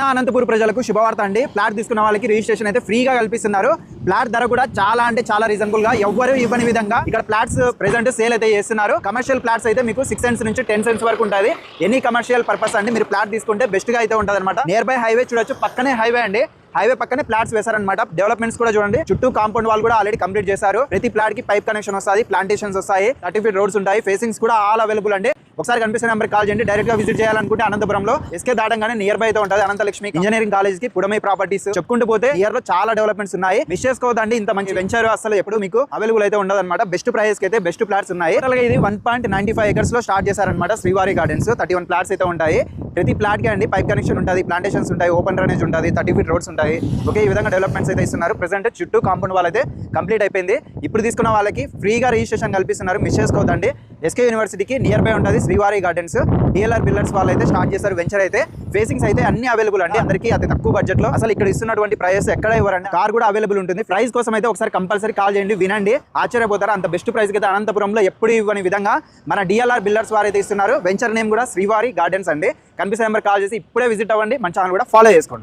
నా అనంతపురం ప్రజలకు శుభవార్త అండి. ప్లాట్ తీసుకున్న వాళ్ళకి రిజిస్ట్రేషన్ అయితే ఫ్రీగా కల్పిస్తున్నారు. ప్లాట్ ధర కూడా చాలా అంటే చాలా రీజనబుల్గా ఎవ్వరూ ఇవ్వని విధంగా ఇక్కడ ప్లాట్స్ ప్రెసెంట్ సేల్ అయితే చేస్తున్నారు. కమర్షియల్ ప్లాట్స్ అయితే మీకు సిక్స్ సెన్స్ నుంచి టెన్ సెన్స్ వరకు ఉంటుంది ఎనీ కమర్షియల్ పర్పస్ అండి. మీరు ప్లాట్ తీసుకుంటే బెస్ట్గా అయితే ఉంటుంది అనమాట నియర్ బై హైవే చూడొచ్చు. పక్కనే హైవే అండి. హైవే పక్కనే ప్లాట్స్ వేశారనమాట డెవలప్మెంట్స్ కూడా చూడండి. చుట్టూ కాంపౌండ్ వాల్ కూడా ఆల్రెడీ కంప్లీట్ చేశారు. ప్రతి ప్లాట్కి పైప్ కనెక్షన్ వస్తాయి ప్లాంటేషన్స్ వస్తాయి. థర్టీ ఫీట్ రోడ్స్ ఉంటాయి. ఫేసింగ్స్ కూడా ఆల్ అవైలబుల్ అండి. ఒకసారి కనిపిస్తున్న నెంబర్ కాల్ చేయండి. డైరెక్ట్గా విజిట్ చేయాలనుకుంటే అనంతపురంలో ఎస్కే దాటంగానే నియర్ బై అయితే ఉంటుంది. అనంతలక్ష్మి ఇంజనీరింగ్ కాలేజ్కి పుడమై ప్రాపర్టీస్ చెప్పుకుంటూ పోతే ఇయర్లో చాలా డెవలప్మెంట్స్ ఉన్నాయి. మిస్ చేసుకోవద్దండి. ఇంత మంచి వెంచర్ అసలు ఎప్పుడు మీకు అవైలబుల్ అయితే ఉండదు అనమాట బెస్ట్ ప్రైస్కి అయితే బెస్ట్ ప్లాట్స్ ఉన్నాయి. అలాగే ఇది వన్ పాయింట్ నైన్టీ ఫైవ్ ఎకర్స్లో స్టార్ట్ చేశారనమాట Srivari gardens thirty one plots అయితే ఉంటాయి. ప్రతి ప్లాట్కి అండి పైప్ కనెక్షన్ ఉంటుంది ప్లాంటేషన్స్ ఉంటాయి ఓపెన్ డ్రైనేజ్ ఉంటుంది థర్టీ ఫీట్ రోడ్స్ ఉంటాయి. ఓకే ఈ విధంగా డెవలప్మెంట్స్ అయితే ఇస్తున్నారు. ప్రజెంట్ చుట్టూ కాంపౌండ్ వాల్ అయితే కంప్లీట్ అయిపోయింది. ఇప్పుడు తీసుకున్న వాళ్ళకి ఫ్రీగా రిజిస్ట్రేషన్ కల్పిస్తున్నారు. మిస్ చేసుకోవద్దండి. ఎస్కే యూనివర్సిటీకి నియర్ బై ఉంటుంది శ్రీవారి గార్డెన్స్ డిఎల్ఆర్ బిల్డర్స్ వాళ్ళు అయితే స్టార్ట్ చేశారు వెంచర్ అయితే. ఫేసింగ్స్ అయితే అన్ని అవైలబుల్ అండి అందరికీ అతి తక్కువ బడ్జెట్లో. అసలు ఇక్కడ ఇస్తున్నటువంటి ప్రైస్ ఎక్కడ ఇవ్వరండి? కార్ కూడా అవైలబుల్ ఉంటుంది. ప్రైస్ కోసం అయితే ఒకసారి కంపల్సరీ కాల్ చేయండి వినండి. ఆశ్చర్యపోతారు? అంత బెస్ట్ ప్రైస్ అయితే అనంతపురంలో ఎప్పుడు ఇవ్వని విధంగా మన డిఎల్ఆర్ బిల్డర్స్ వారు అయితే ఇస్తున్నారు. వెంచర్ నేమ్ కూడా శ్రీవారి గార్డెన్స్ అండి. కనిపిస్తే నెంబర్ కాల్ చేసి ఇప్పుడే విజిట్ అవ్వండి. మన ఛానల్ కూడా ఫాలో చేసుకోండి.